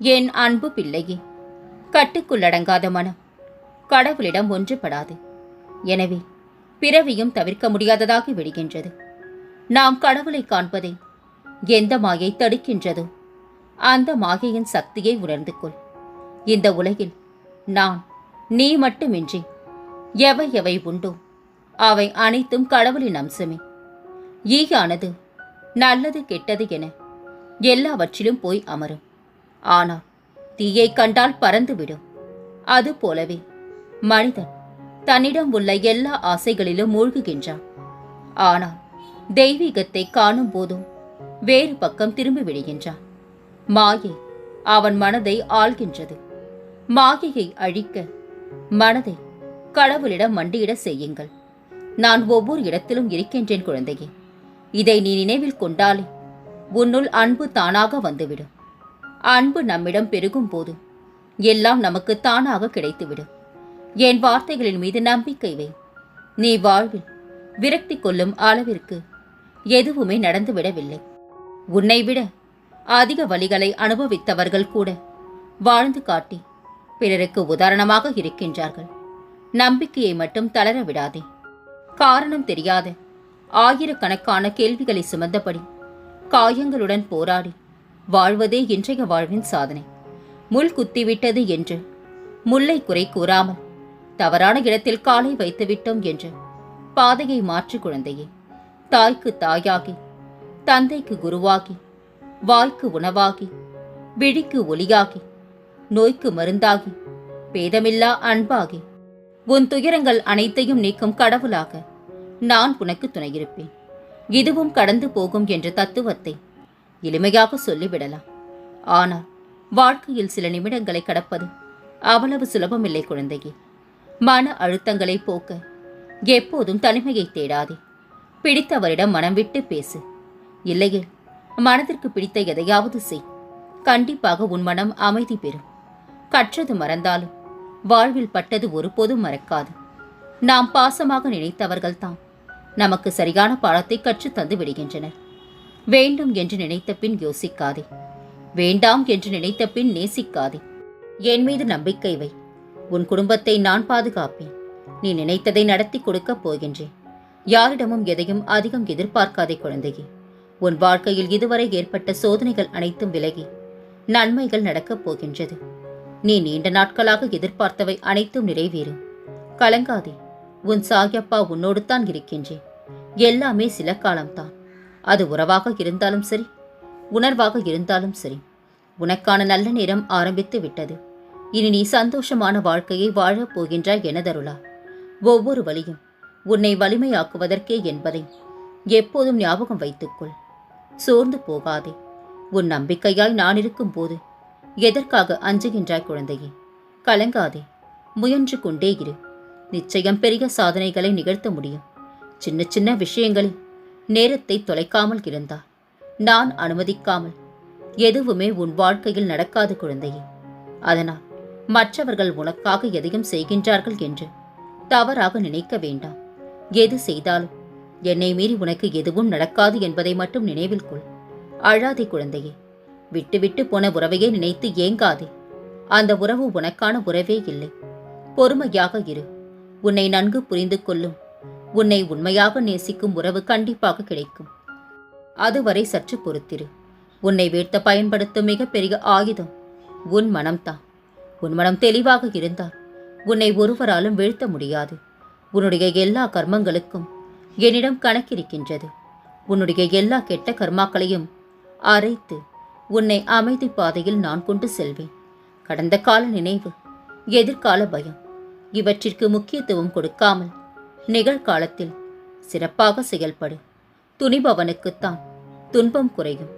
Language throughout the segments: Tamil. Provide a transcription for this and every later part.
என் அன்பு பிள்ளையே கட்டுக்குள்ளடங்காத மனம். கடவுளிடம் ஒன்றுபடாது. எனவே பிறவியும் தவிர்க்க முடியாததாகி விடுகின்றது. நாம் கடவுளை காண்பதை எந்த மாயை தடுக்கின்றதோ அந்த மாயையின் சக்தியை உணர்ந்து கொள். இந்த உலகில் நான் நீ மட்டுமின்றி எவை எவை உண்டோ அவை அனைத்தும் கடவுளின் அம்சமே. ஈயானது நல்லது கெட்டது என எல்லாவற்றிலும் போய் அமரும். ஆனால் தீயை கண்டால் பறந்துவிடும். அது போலவே மனிதன் தன்னிடம் உள்ள எல்லா ஆசைகளிலும் மூழ்குகின்றான். ஆனால் தெய்வீகத்தை காணும் போதும் வேறு பக்கம் திரும்பி விடுகின்றான் மாயை அவன் மனதை ஆள்கின்றது. மாயையை அழிக்க மனதை கடவுளிடம் மண்டியிட செய்யுங்கள். நான் ஒவ்வொரு இடத்திலும் இருக்கின்றேன் குழந்தையே. இதை நீ நினைவில் கொண்டாலே உன்னுள் அன்பு தானாக வந்துவிடும். அன்பு நம்மிடம் பெருகும் போது எல்லாம் நமக்கு தானாக கிடைத்துவிடும் என் வார்த்தைகளின் மீது நம்பிக்கை வை. நீ வாழ்வில் விரக்தி கொள்ளும் அளவிற்கு எதுவுமே நடந்துவிடவில்லை உன்னை விட அதிக வழிகளை அனுபவித்தவர்கள் கூட வாழ்ந்து காட்டி பிறருக்கு உதாரணமாக இருக்கின்றார்கள். நம்பிக்கையை மட்டும் தளர விடாதே. காரணம் தெரியாத ஆயிரக்கணக்கான கேள்விகளை சுமந்தபடி காயங்களுடன் போராடி வாழ்வதே இன்றைய வாழ்வின் சாதனை. முள் குத்திவிட்டது என்று. முல்லை குறை கூறாமல் தவறான இடத்தில் காலை வைத்துவிட்டோம் என்று. பாதையை மாற்று குழந்தையே தாய்க்கு தாயாகி தந்தைக்கு குருவாகி வாய்க்கு உணவாகி விழிக்கு ஒளியாகி நோய்க்கு மருந்தாகி பேதமில்லா அன்பாகி உன் துயரங்கள் அனைத்தையும் நீக்கும் கடவுளாக நான் உனக்கு துணையிருப்பேன். இதுவும் கடந்து போகும் என்ற தத்துவத்தை எளிமையாக சொல்லிவிடலாம். ஆனால் வாழ்க்கையில் சில நிமிடங்களை கடப்பது அவ்வளவு சுலபமில்லை குழந்தையே. மன அழுத்தங்களை போக்க எப்போதும் தனிமையை தேடாதே. பிடித்தவரிடம் மனம் விட்டு பேசு. இல்லையே மனதிற்கு பிடித்த எதையாவது செய். கண்டிப்பாக உன் மனம் அமைதி பெறும். கற்றது மறந்தாலும் வாழ்வில் பட்டது ஒருபோதும் மறக்காது. நாம் பாசமாக நினைத்தவர்கள்தான் நமக்கு சரியான பாடத்தை கற்றுத் தந்து விடுகின்றனர். வேண்டும் என்று நினைத்த பின் யோசிக்காதே. வேண்டாம் என்று நினைத்த பின் நேசிக்காதே. என் மீது நம்பிக்கை வை. உன் குடும்பத்தை நான் பாதுகாப்பேன். நீ நினைத்ததை நடத்தி கொடுக்கப் போகின்றேன். யாரிடமும் எதையும் அதிகம் எதிர்பார்க்காதே குழந்தையே. உன் வாழ்க்கையில் இதுவரை ஏற்பட்ட சோதனைகள் அனைத்தும் விலகி நன்மைகள் நடக்கப் போகின்றது. நீ நீண்ட நாட்களாக எதிர்பார்த்தவை அனைத்தும் நிறைவேறும் கலங்காதே. உன் சாயப்பா உன்னோடு தான் இருக்கின்றேன். எல்லாமே சில காலம்தான். அது உறவாக இருந்தாலும் சரி உணர்வாக இருந்தாலும் சரி உனக்கான நல்ல நேரம் ஆரம்பித்து விட்டது. இனி நீ சந்தோஷமான வாழ்க்கையை வாழப் போகின்றாய் எனதருளா. ஒவ்வொரு வழியும் உன்னை வலிமையாக்குவதற்கே என்பதை எப்போதும் ஞாபகம் வைத்துக்கொள். சோர்ந்து போகாதே. உன் நம்பிக்கையாய் நான் இருக்கும்போது எதற்காக அஞ்சுகின்றாய் குழந்தையே? கலங்காதே. முயன்று கொண்டே இரு. நிச்சயம் பெரிய சாதனைகளை நிகழ்த்த முடியும். சின்ன சின்ன விஷயங்களில் நேரத்தை தொலைக்காமல் இருந்தால் நான் அனுமதிக்காமல். எதுவுமே உன் வாழ்க்கையில் நடக்காது குழந்தையே. அதனால் மற்றவர்கள் உனக்காக எதையும் செய்கின்றார்கள் என்று தவறாக நினைக்க வேண்டாம். எது செய்தாலும் என்னை மீறி உனக்கு எதுவும் நடக்காது என்பதை மட்டும் நினைவில் கொள். அழாதே குழந்தையே. விட்டுவிட்டு போன உறவையே நினைத்து ஏங்காதே. அந்த உறவு உனக்கான உறவே இல்லை. பொறுமையாக இரு. உன்னை நன்கு புரிந்து கொள்ளும் உன்னை உண்மையாக நேசிக்கும் உறவு கண்டிப்பாக கிடைக்கும். அதுவரை சற்று பொறுத்திரு. உன்னை வீழ்த்த பயன்படுத்தும் மிகப்பெரிய ஆயுதம் உன் மனம்தான். உன் மனம் தெளிவாக இருந்தால் உன்னை ஒருவராலும் வீழ்த்த முடியாது. உன்னுடைய எல்லா கர்மங்களுக்கும் என்னிடம் கணக்கிருக்கின்றது. உன்னுடைய எல்லா கெட்ட கர்மாக்களையும் அரைத்து உன்னை அமைதி பாதையில் நான் கொண்டு செல்வேன். கடந்த கால நினைவு எதிர்கால பயம் இவற்றிற்கு முக்கியத்துவம் கொடுக்காமல் நிகழ்காலத்தில் சிறப்பாக செயல்படு. துணிபவனுக்குத்தான் துன்பம் குறையும்.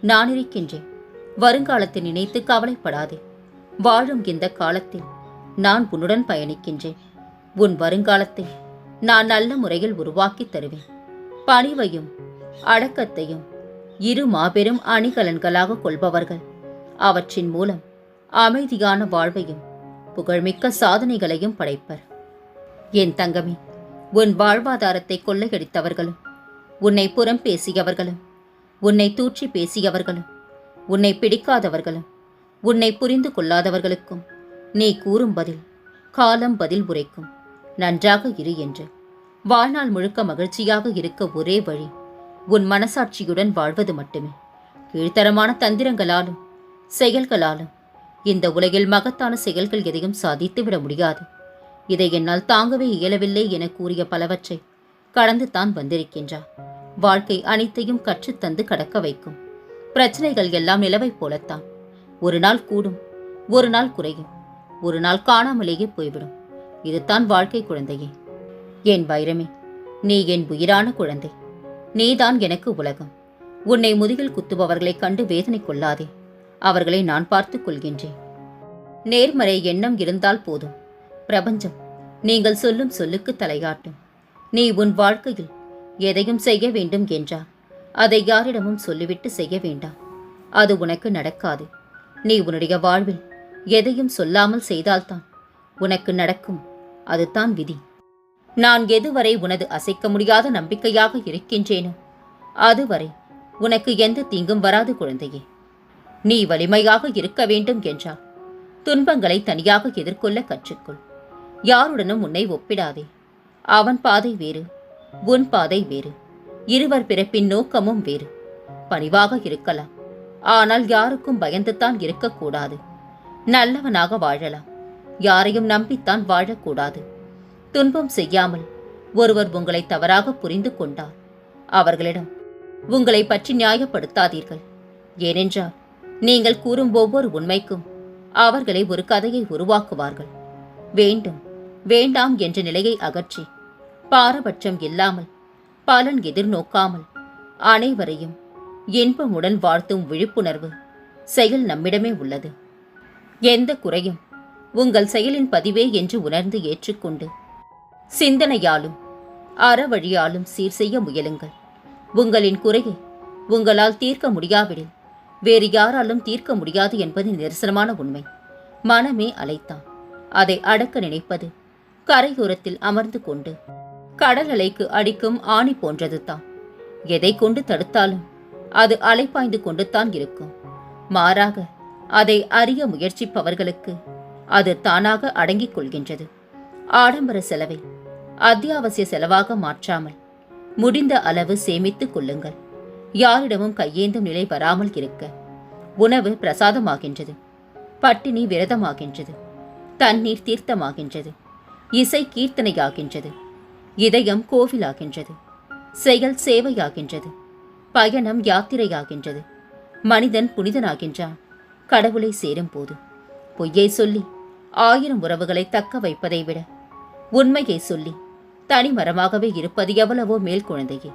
நான் இருக்கின்றேன். வருங்காலத்தை நினைத்து கவலைப்படாதே. வாழும் இந்த காலத்தில் நான் உன்னுடன் பயணிக்கின்றேன். உன் வருங்காலத்தை நான் நல்ல முறையில் உருவாக்கி தருவேன். பணிவையும் அடக்கத்தையும் இரு மாபெரும் அணிகலன்களாக கொள்பவர்கள் அவற்றின் மூலம் அமைதியான வாழ்வையும் புகழ்மிக்க சாதனைகளையும் படைப்பர். என் தங்கமே உன் வாழ்வாதாரத்தை கொள்ளையடித்தவர்களும் உன்னை புறம் பேசியவர்களும் உன்னை தூற்றி பேசியவர்களும் உன்னை பிடிக்காதவர்களும் உன்னை புரிந்து கொள்ளாதவர்களுக்கும் நீ கூறும் பதில் காலம் பதில் உரைக்கும். நன்றாக இரு என்று. வாழ்நாள் முழுக்க மகிழ்ச்சியாக இருக்க ஒரே வழி உன் மனசாட்சியுடன் வாழ்வது மட்டுமே. கீழ்த்தரமான தந்திரங்களாலும் செயல்களாலும் இந்த உலகில் மகத்தான செயல்கள் எதையும் சாதித்து விட முடியாது. இதை என்னால் தாங்கவே இயலவில்லை என கூறிய பலவற்றை கடந்து தான் வந்திருக்கின்றார். வாழ்க்கை அனைத்தையும் கற்றுத்தந்து கடக்க வைக்கும். பிரச்சனைகள் எல்லாம் நிலவைப் போலத்தான். ஒரு நாள் கூடும் ஒரு நாள் குறையும். ஒரு நாள் காணாமலேயே போய்விடும். இதுதான் வாழ்க்கை குழந்தையே. என் வைரமே நீ என் உயிரான குழந்தை. நீதான் எனக்கு உலகம். உன்னை முதுகில் குத்துபவர்களைக் கண்டு வேதனை கொள்ளாதே. அவர்களை நான் பார்த்துக் கொள்கின்றேன். நேர்மறை எண்ணம் இருந்தால் போதும். பிரபஞ்சம் நீங்கள் சொல்லும் சொல்லுக்கு தலையாட்டும். நீ உன் வாழ்க்கையில் எதையும் செய்ய வேண்டும் என்றால் அதை யாரிடமும் சொல்லிவிட்டு செய்ய வேண்டாம் அது உனக்கு நடக்காது. நீ உன்னுடைய வாழ்வில் எதையும் சொல்லாமல் செய்தால்தான் உனக்கு நடக்கும். அதுதான் விதி. நான் எதுவரை உனது அசைக்க முடியாத நம்பிக்கையாக இருக்கின்றேனோ அதுவரை உனக்கு எந்த தீங்கும் வராது குழந்தையே. நீ வலிமையாக இருக்க வேண்டும் என்றால் துன்பங்களை தனியாக எதிர்கொள்ள கற்றுக்கொள். யாருடனும் உன்னை ஒப்பிடாதே. அவன் பாதை வேறு உன் பாதை வேறு இருவர் பிறப்பின் நோக்கமும் வேறு. பணிவாக இருக்கலாம் ஆனால் யாருக்கும் பயந்துத்தான் இருக்கக்கூடாது. நல்லவனாக வாழலாம் யாரையும் நம்பித்தான் வாழக்கூடாது. துன்பம் செய்யாமல் ஒருவர் உங்களை தவறாக புரிந்து கொண்டார். அவர்களிடம் உங்களை பற்றி நியாயப்படுத்தாதீர்கள். ஏனென்றால் நீங்கள் கூறும் ஒவ்வொரு உண்மைக்கும் அவர்களை ஒரு கதையை உருவாக்குவார்கள். வேண்டும் வேண்டாம் என்ற நிலையை அகற்றி பாரபட்சம் இல்லாமல் பலன் எதிர்நோக்காமல் அனைவரையும் இன்பமுடன் வாழ்த்தும் விழிப்புணர்வு செயல் நம்மிடமே உள்ளது. எந்த குறையும் உங்கள் செயலின் பதிவே என்று உணர்ந்து ஏற்றுக்கொண்டு சிந்தனையாலும் அறவழியாலும் சீர் செய்ய முயலுங்கள். உங்களின் குறையை உங்களால் தீர்க்க முடியாவிடில் வேறு யாராலும் தீர்க்க முடியாது என்பது நிரசனமான உண்மை. மனமே அலைத்தான். அதை அடக்க நினைப்பது கரையோரத்தில் அமர்ந்து கொண்டு கடல் அலைக்கு அடிக்கும் ஆணி போன்றது தான் எதை கொண்டு தடுத்தாலும் அது அலைப்பாய்ந்து கொண்டு தான் இருக்கும். மாறாக அதை அறிய முயற்சிப்பவர்களுக்கு அது தானாக அடங்கிக் கொள்கின்றது. ஆடம்பர செலவை அத்தியாவசிய செலவாக மாற்றாமல் முடிந்த அளவு சேமித்துக் கொள்ளுங்கள். யாரிடமும் கையேந்தும் நிலை வராமல் இருக்க உணவு பிரசாதமாகின்றது. பட்டினி விரதமாகின்றது. தண்ணீர் தீர்த்தமாகின்றது. இசை கீர்த்தனையாகின்றது. இதயம் கோவிலாகின்றது. செயல் சேவையாகின்றது. பயணம் யாத்திரையாகின்றது. மனிதன் புனிதனாகின்றான். கடவுளை சேரும் போது பொய்யை சொல்லி ஆயிரம் உறவுகளை தக்க வைப்பதை விட. உண்மையை சொல்லி தனிமரமாகவே இருப்பது எவ்வளவோ மேல் குழந்தையே.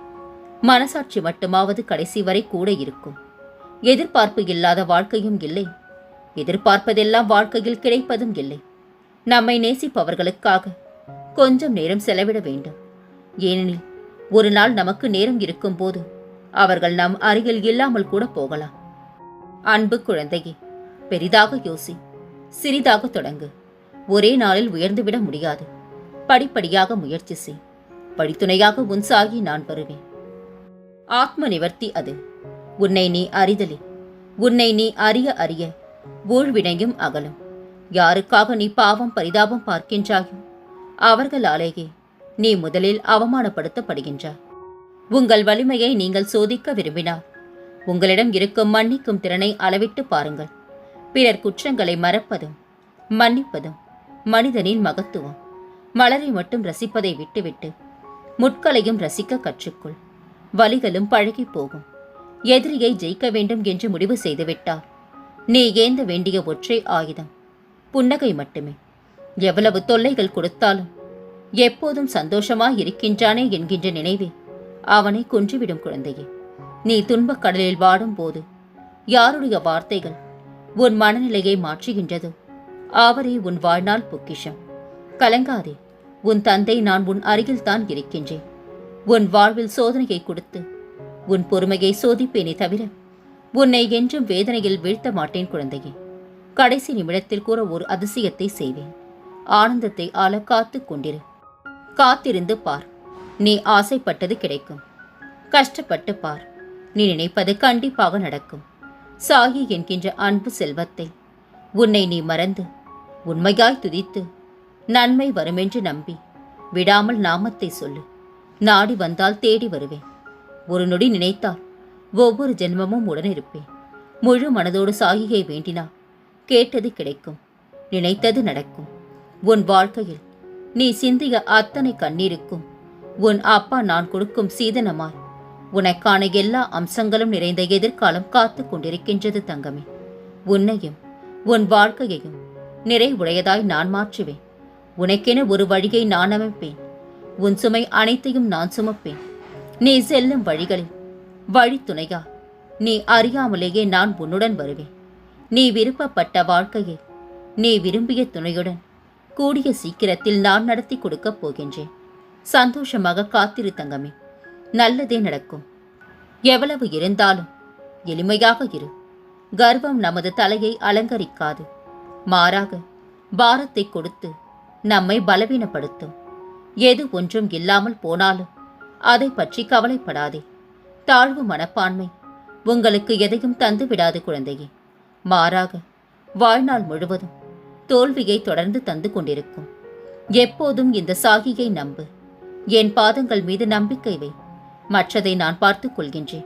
மனசாட்சி மட்டுமாவது கடைசி வரை கூட இருக்கும். எதிர்பார்ப்பு இல்லாத வாழ்க்கையும் இல்லை. எதிர்பார்ப்பதெல்லாம் வாழ்க்கையில் கிடைப்பதும் இல்லை. நம்மை நேசிப்பவர்களுக்காக கொஞ்சம் நேரம் செலவிட வேண்டும். ஏனெனில் ஒரு நாள் நமக்கு நேரம் இருக்கும்போது அவர்கள் நம் அருகில் இல்லாமல் கூட போகலாம். அன்பு குழந்தையே பெரிதாக யோசி சிறிதாக தொடங்கு. ஒரே நாளில் உயர்ந்துவிட முடியாது. படிப்படியாக முயற்சி செய். படித்துணையாக உன் சாகி நான் வருவேன் ஆத்ம நிவர்த்தி அது. உன்னை நீ அறிதலே. உன்னை நீ அறிய அறிய ஊழ்வினையும் அகலும். யாருக்காக நீ பாவம் பரிதாபம் பார்க்கின்றாயோ? அவர்களாலேயே நீ முதலில் அவமானப்படுத்தப்படுகின்றாய். உங்கள் வலிமையை நீங்கள் சோதிக்க விரும்பினார் உங்களிடம் இருக்கும் மன்னிக்கும் திறனை அளவிட்டு பாருங்கள். பிறர் குற்றங்களை மறப்பதும் மன்னிப்பதும் மனிதனின் மகத்துவம். மலரை மட்டும் ரசிப்பதை விட்டுவிட்டு முட்களையும் ரசிக்க கற்றுக்கொள். வலிகளும் பழகி போகும். எதிரியை ஜெயிக்க வேண்டும் என்று முடிவு செய்துவிட்டார் நீ ஏந்த வேண்டிய ஒற்றை ஆயுதம்? புன்னகை மட்டுமே. எவ்வளவு தொல்லைகள் கொடுத்தாலும் எப்போதும் சந்தோஷமாய் இருக்கின்றானே என்கின்ற நினைவே அவனை கொன்றுவிடும் குழந்தையே. நீ துன்பக் கடலில் வாடும் போது யாருடைய வார்த்தைகள் உன் மனநிலையை மாற்றுகின்றதோ? அவரே உன் வாழ்நாள் பொக்கிஷம். கலங்காதே உன் தந்தை நான் உன் அருகில்தான் இருக்கின்றேன். உன் வாழ்வில் சோதனையை கொடுத்து உன் பொறுமையை சோதிப்பேனே தவிர உன்னை என்றும் வேதனையில் வீழ்த்த மாட்டேன் குழந்தையே. கடைசி நிமிடத்தில் கூற ஒரு அதிசயத்தை செய்வேன். ஆனந்தத்தை ஆள காத்து கொண்டிரு. காத்திருந்து பார். நீ ஆசைப்பட்டது கிடைக்கும். கஷ்டப்பட்டு பார். நீ நினைப்பது கண்டிப்பாக நடக்கும். சாகி என்கின்ற அன்பு செல்வத்தை. உன்னை நீ மறந்து உண்மையாய் துதித்து நன்மை வருமென்று நம்பி விடாமல் நாமத்தை சொல்லு. நாடி வந்தால் தேடி வருவேன். ஒரு நொடி நினைத்தால் ஒவ்வொரு ஜென்மமும் உடனிருப்பேன் முழு மனதோடு சாகியை வேண்டினா கேட்டது கிடைக்கும். நினைத்தது நடக்கும். உன் வாழ்க்கையில் நீ சிந்திய அத்தனை கண்ணீருக்கும். உன் அப்பா நான் கொடுக்கும் சீதனமாய். உனக்கான எல்லா அம்சங்களும் நிறைந்த எதிர்காலம் காத்து கொண்டிருக்கின்றது தங்கமே. உன்னையும் உன் வாழ்க்கையையும் நிறைவுடையதாய் நான் மாற்றுவேன். உனக்கென ஒரு வழியை நான் அமைப்பேன். உன் சுமை அனைத்தையும் நான் சுமப்பேன். நீ செல்லும் வழிகளில் வழித்துணையா. நீ அறியாமலேயே நான் உன்னுடன் வருவேன். நீ விருப்பப்பட்ட வாழ்க்கையை நீ விரும்பிய துணையுடன் கூடிய சீக்கிரத்தில் நான் நடத்தி கொடுக்கப் போகின்றேன். சந்தோஷமாக காத்திரு தங்கமே. நல்லதே நடக்கும். எவ்வளவு இருந்தாலும் எளிமையாக இரு. கர்வம் நமது தலையை அலங்கரிக்காது. மாறாக பாரத்தை கொடுத்து நம்மை பலவீனப்படுத்தும். எது ஒன்றும் இல்லாமல் போனாலும் அதை பற்றி கவலைப்படாதே. தாழ்வு மனப்பான்மை உங்களுக்கு எதையும் தந்து விடாது குழந்தையே. மாறாக வாழ்நாள் முழுவதும் தோல்வியை தொடர்ந்து தந்து கொண்டிருக்கும். எப்போதும் இந்த சாகியை நம்பு. என் பாதங்கள் மீது நம்பிக்கை வை. மற்றதை நான் பார்த்துக் கொள்கின்றேன்.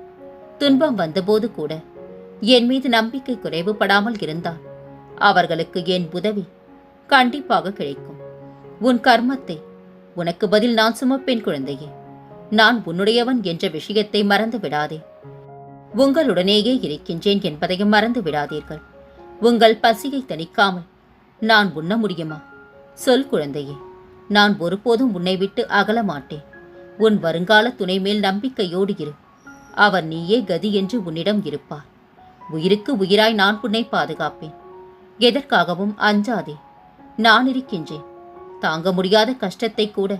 துன்பம் வந்தபோது கூட என் மீது நம்பிக்கை குறைவுபடாமல் இருந்தால் அவர்களுக்கு என் உதவி கண்டிப்பாக கிடைக்கும். உன் கர்மத்தை உனக்கு பதில் நான் சுமப்பேன் குழந்தையே. நான் உன்னுடையவன் என்ற விஷயத்தை மறந்து விடாதே. உங்களுடனேயே இருக்கின்றேன் என்பதையும் மறந்து விடாதீர்கள். உங்கள் பசியை தணிக்காமல் நான் உண்ண முடியுமா? சொல் குழந்தையே நான் ஒருபோதும் உன்னை விட்டு அகல மாட்டேன். உன் வருங்கால துணை மேல் நம்பிக்கையோடு இரு. அவர் நீயே கதி என்று உன்னிடம் இருப்பார். உயிருக்கு உயிராய் நான் உன்னை பாதுகாப்பேன். எதற்காகவும் அஞ்சாதே நான் இருக்கின்றேன். தாங்க முடியாத கஷ்டத்தை கூட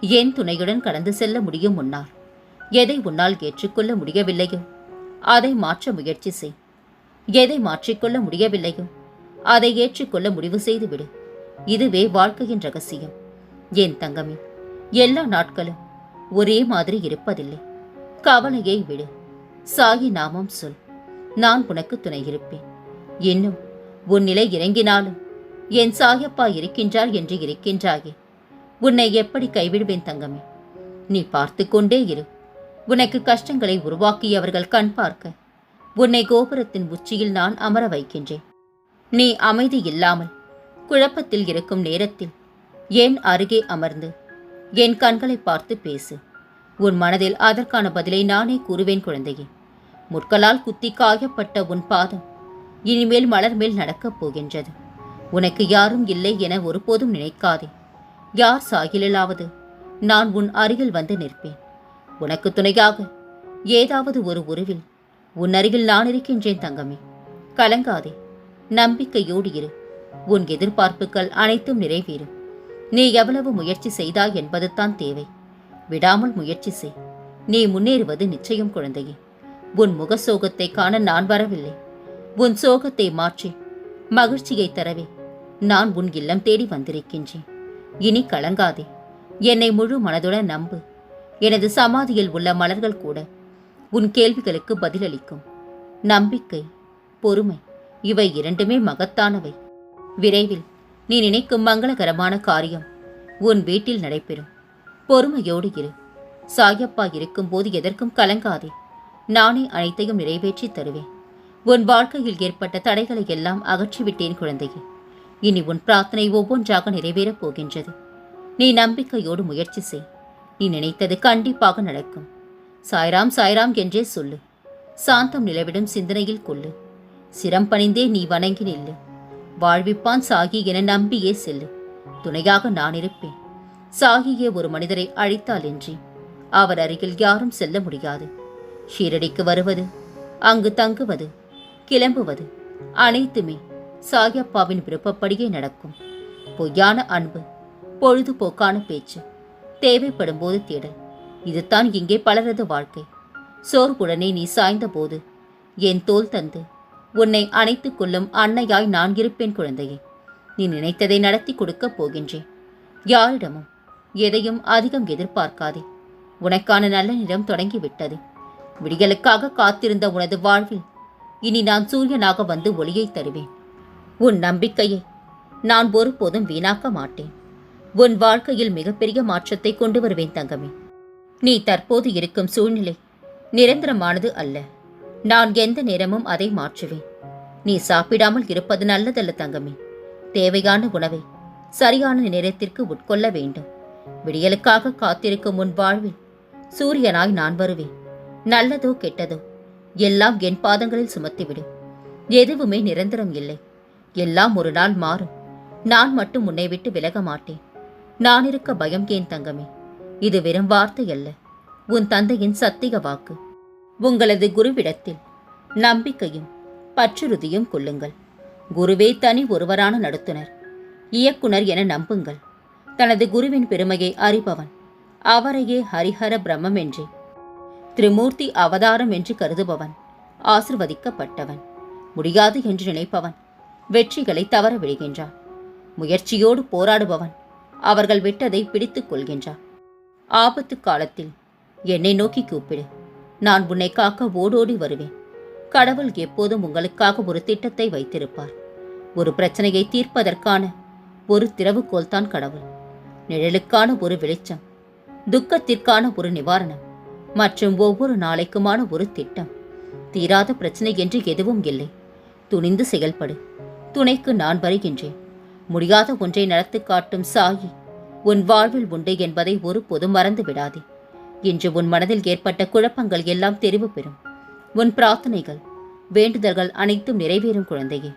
என் துணையுடன் கடந்து செல்ல முடியும் உன்னால் எதை உன்னால் ஏற்றுக்கொள்ள முடியவில்லையோ? அதை மாற்ற முயற்சி செய். எதை மாற்றிக்கொள்ள முடியவில்லையோ அதை ஏற்றுக்கொள்ள முடிவு செய்துவிடு. இதுவே வாழ்க்கையின் ரகசியம். என் தங்கமே எல்லா நாட்களும் ஒரே மாதிரி இருப்பதில்லை. கவலையை விடு. சாயி நாமம் சொல். நான் உனக்கு துணை இருப்பேன். இன்னும் உன் நிலை இறங்கினாலும் என் சாயப்பா இருக்கின்றார் என்று இருக்கின்றாயே. உன்னை எப்படி கைவிடுவேன் தங்கமே? நீ பார்த்து கொண்டே இரு. உனக்கு கஷ்டங்களை உருவாக்கியவர்கள் கண் பார்க்க. உன்னை கோபுரத்தின் உச்சியில் நான் அமர வைக்கின்றேன். நீ அமைதி இல்லாமல் குழப்பத்தில் இருக்கும் நேரத்தில் என் அருகே அமர்ந்து என் கண்களை பார்த்து பேசு. உன் மனதில் அதற்கான பதிலை நானே கூறுவேன் குழந்தையே. முற்களால் குத்தி காயப்பட்ட உன் பாதம் இனிமேல் மலர் மேல் நடக்கப் போகின்றது. உனக்கு யாரும் இல்லை என ஒருபோதும் நினைக்காதே. யார் சாகிலாவது நான் உன் அருகில் வந்து நிற்பேன். உனக்கு துணையாக ஏதாவது ஒரு உருவில் உன் அருகில் நான் இருக்கின்றேன் தங்கமே. கலங்காதே. நம்பிக்கையோடு இரு. உன் எதிர்பார்ப்புகள் அனைத்தும் நிறைவேறும். நீ எவ்வளவு முயற்சி செய்தாய் என்பதுதான் தேவை. விடாமல் முயற்சி செய். நீ முன்னேறுவது நிச்சயம் குழந்தையே. உன் முக சோகத்தை காண நான் வரவில்லை. உன் சோகத்தை மாற்றி மகிழ்ச்சியை தரவே நான் உன் இல்லம் தேடி வந்திருக்கின்றேன். இனி கலங்காதே. என்னை முழு மனதுடன் நம்பு. எனது சமாதியில் உள்ள மலர்கள் கூட உன் கேள்விகளுக்கு பதிலளிக்கும். நம்பிக்கை பொறுமை இவை இரண்டுமே மகத்தானவை. விரைவில் நீ நினைக்கும் மங்களகரமான காரியம் உன் வீட்டில் நடைபெறும். பொறுமையோடு இரு. சாயப்பா இருக்கும்போது எதற்கும் கலங்காதே. நானே அனைத்தையும் நிறைவேற்றி தருவேன். உன் வாழ்க்கையில் ஏற்பட்ட தடைகளை எல்லாம் அகற்றிவிட்டேன் குழந்தையே. இனி உன் பிரார்த்தனை ஒவ்வொன்றாக நிறைவேறப் போகின்றது. நீ நம்பிக்கையோடு முயற்சி செய். நீ நினைத்தது கண்டிப்பாக நடக்கும். சாய்ராம் சாய்ராம் என்றே சொல்லு. சாந்தம் நிலவிடும் சிந்தனையில் கொள்ளு. சிரம் பணிந்தே நீ வணங்கி நில்லு. வாழ்விப்பான் சாகி என நம்பியே செல்லு. துணையாக நான் இருப்பேன். சாகியே ஒரு மனிதரை அழைத்தால் என்று அவர் அருகில் யாரும் செல்ல முடியாது. ஷீரடிக்கு வருவது அங்கு தங்குவது கிளம்புவது அனைத்துமே சாயப்பாவின் விருப்பப்படியே நடக்கும். பொய்யான அன்பு பொழுதுபோக்கான பேச்சு. தேவைப்படும் போது தேடல் இதுதான் இங்கே பலரது வாழ்க்கை. சோர்வுடனே நீ சாய்ந்தபோது என் தோல் தந்து உன்னை அணைத்துக் கொள்ளும் அன்னையாய் நான் இருப்பேன் குழந்தையே. நீ நினைத்ததை நடத்தி கொடுக்கப் போகின்றேன். யாரிடமும் எதையும் அதிகம் எதிர்பார்க்காதே. உனக்கான நல்ல நிறம் தொடங்கிவிட்டது. விடிகளுக்காக காத்திருந்த உனது வாழ்வில் இனி நான் சூரியனாக வந்து ஒளியை தருவேன். உன் நம்பிக்கையை நான் ஒருபோதும் வீணாக்க மாட்டேன். உன் வாழ்க்கையில் மிகப்பெரிய மாற்றத்தை கொண்டு வருவேன் தங்கமே. நீ தற்போது இருக்கும் சூழ்நிலை நிரந்தரமானது அல்ல. நான் எந்த நேரமும் அதை மாற்றுவேன். நீ சாப்பிடாமல் இருப்பது நல்லதல்ல தங்கமே. தேவையான உணவை சரியான நேரத்திற்கு உட்கொள்ள வேண்டும். விடியலுக்காக காத்திருக்கும் உன் வாழ்வில் சூரியனாய் நான் வருவேன். நல்லதோ கெட்டதோ எல்லாம் என் பாதங்களில் சுமத்திவிடு எதுவுமே நிரந்தரம் இல்லை. எல்லாம் ஒரு நாள் மாறும். நான் மட்டும் உன்னை விட்டு விலக மாட்டேன். நான் இருக்க பயம் ஏன் தங்கமே? இது வெறும் வார்த்தை அல்ல. உன் தந்தையின் சத்திக வாக்கு. உங்களது குருவிடத்தில் நம்பிக்கையும் பற்றுறுதியும் கொள்ளுங்கள். குருவே தனி ஒருவரான நடத்துனர். இயக்குனர் என நம்புங்கள். தனது குருவின் பெருமையை அறிபவன் அவரையே ஹரிஹர பிரம்மம் என்றே. திரிமூர்த்தி அவதாரம் என்று கருதுபவன் ஆசிர்வதிக்கப்பட்டவன். முடியாது என்று நினைப்பவன் வெற்றிகளை தவற விடுகின்றான். முயற்சியோடு போராடுபவன் அவர்கள் விட்டதை பிடித்துக் கொள்கின்றார். ஆபத்து காலத்தில் என்னை நோக்கி கூப்பிடு. நான் உன்னை காக்க ஓடோடி வருவேன். கடவுள் எப்போதும் உங்களுக்காக ஒரு திட்டத்தை வைத்திருப்பார். ஒரு பிரச்சனையை தீர்ப்பதற்கான ஒரு திறவுகோல்தான் கடவுள். நிழலுக்கான ஒரு வெளிச்சம் துக்கத்திற்கான ஒரு நிவாரணம் மற்றும் ஒவ்வொரு நாளைக்குமான ஒரு திட்டம். தீராத பிரச்சனை என்று எதுவும் இல்லை. துணிந்து செயல்படு. துணைக்கு நான் வருகின்றேன். முடியாத ஒன்றை நடத்தி காட்டும் சாயி உன் வாழ்வில் உண்டு என்பதை ஒருபோதும் மறந்து விடாதே இன்று உன் மனதில் ஏற்பட்ட குழப்பங்கள் எல்லாம் தெரிவு பெறும். உன் பிரார்த்தனைகள் வேண்டுதல்கள் அனைத்தும் நிறைவேறும் குழந்தையே.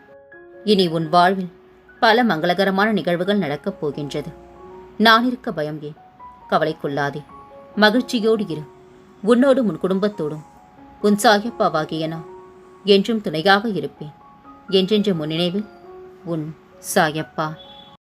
இனி உன் வாழ்வில் பல மங்களகரமான நிகழ்வுகள் நடக்கப் போகின்றது. நான் இருக்க பயம் ஏன்? கவலை கொள்ளாதே. மகிழ்ச்சியோடு இரு. உன்னோடும் உன் குடும்பத்தோடும். உன் சாயப்பாவாகிய நான் என்றும் துணையாக இருப்பேன். என்றென்று முன்னினைவில் உன் சாயப்பா.